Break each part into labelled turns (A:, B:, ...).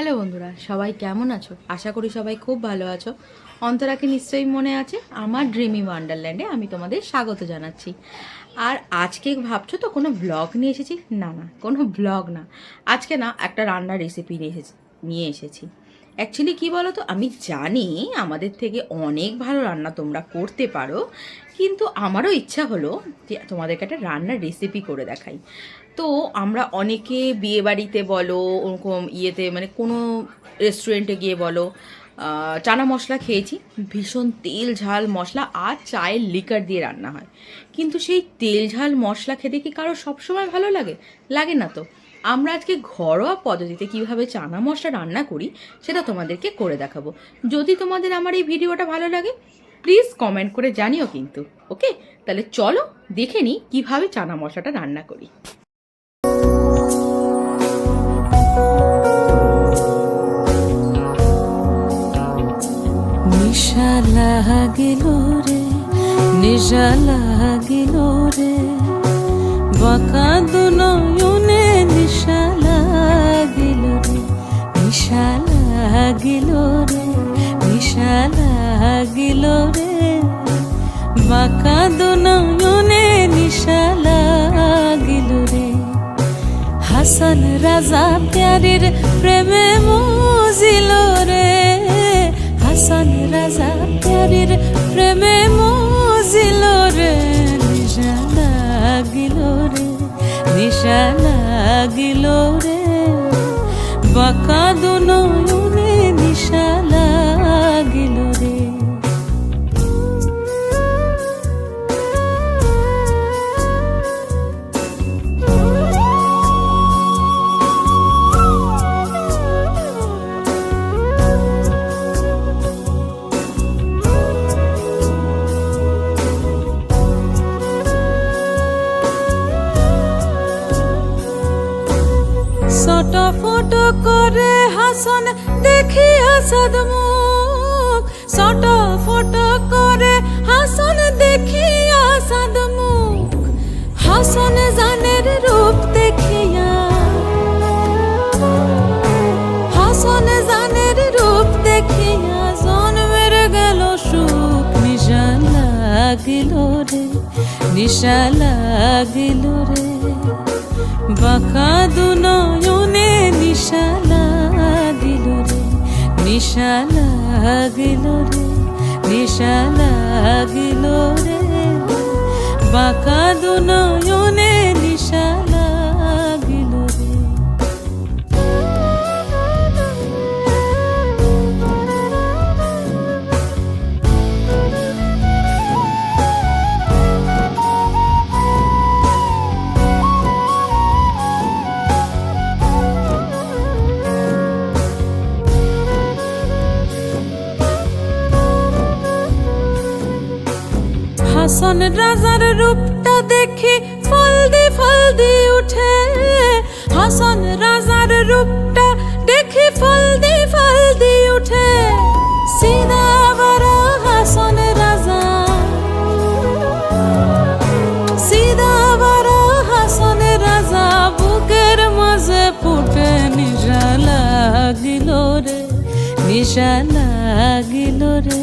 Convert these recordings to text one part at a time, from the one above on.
A: Hello বন্ধুরা, সবাই কেমন আছো? আশা করি সবাই খুব ভালো আছো। অন্তরাকে নিশ্চয়ই মনে আছে, আমার ড্রিমি ওয়ান্ডারল্যান্ডে আমি তোমাদের স্বাগত জানাচ্ছি। আর আজকে ভাবছ তো কোনো ব্লগ নিয়ে এসেছি? না না, কোনো ব্লগ না। আজকে না একটা রান্নার রেসিপি নিয়ে এসেছি নিয়ে এসেছি। অ্যাকচুয়ালি কী বলো তো আমি জানি আমাদের থেকে অনেক ভালো রান্না তোমরা করতে পারো, কিন্তু আমারও ইচ্ছা হলো যে তোমাদেরকে একটা রান্নার রেসিপি করে দেখাই। তো আমরা অনেকে বিয়ে বাড়িতে বলো, ওরকম ইয়েতে মানে কোনো রেস্টুরেন্টে গিয়ে বলো চানা মশলা খেয়েছি, ভীষণ তেল ঝাল মশলা আর চায়ের লিকার দিয়ে রান্না হয়। কিন্তু সেই তেল ঝাল মশলা খেতে কি কারও সবসময় ভালো লাগে? লাগে না তো। আমরা আজকে ঘরোয়া পদ্ধতিতে কীভাবে চানা মশলা রান্না করি, সেটা তোমাদেরকে করে দেখাবো। যদি তোমাদের আমার এই ভিডিওটা ভালো লাগে প্লিজ কমেন্ট করে জানিও কিন্তু ওকে তাহলে চলো দেখে নিই কীভাবে চানা মশলাটা রান্না করি।
B: নিশা লাগিল রে, নিশা লাগিল রে, বাঁকা দুনয়নে লাগিল রে নিশা লাগিল রে। বাঁকা দুনয়নে নিশা লাগিল রে। হাসান রাজা প্যারির প্রেমে মজিল রে। হাসান রাজা প্যারির প্রেমে মজিল রে। নিশা লাগিল রে নিশা লাগিল রে। বাঁকা দুনয়নে নিশা ছোট ফটো করে হাসন দেখি হাসদ মুখ। ছোট ফটো করে হাসন দেখি হাসদ মুখ। হাসন জানের রূপ দেখিয়া। হাসন জানের রূপ দেখিয়া জন্মের গেল সুখ। নিশা লাগিল রে, নিশা লাগিল রে। বাঁকা দুনয়নে লাগিল রে নিশা লাগিল রে। বাঁকা দুনয়নে নিশা হাসন রাজার রূপটা দেখি ফলদি ফলদি উঠে। হাসন রাজার রূপটা দেখি ফলদি ফলদি উঠে। সিদা বড় হাসন রাজা ফুটে নিশা লাগিল রে, নিশা লাগিল রে।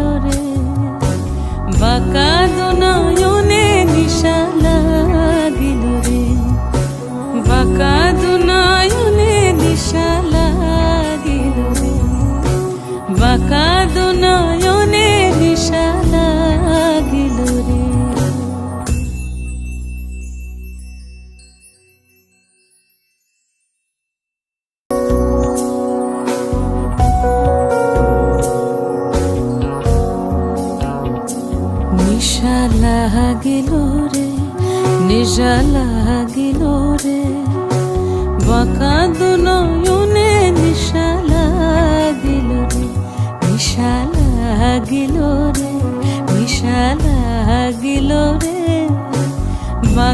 B: বাঁকা দুনয়নে নিশা লাগিল রে। নিশা লাগিল রে নিশা লাগিল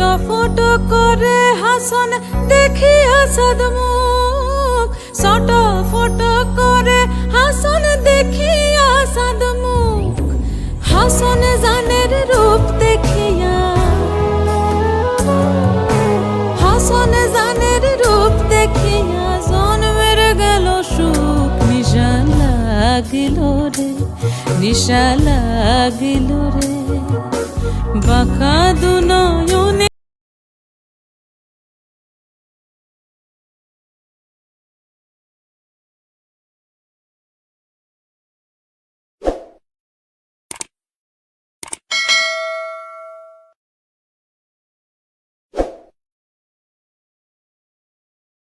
B: ছোট ফটো করে হাসন, দেখি হাসদ মুখ। ছোট ফটো করে হাসন, দেখি হাসদ মুখ। হাসন জানের রূপ দেখিয়া। হাসন জানের রূপ দেখিয়া জন্মের গেল সুখ। নিশা লাগিল রে, নিশা লাগিল রে।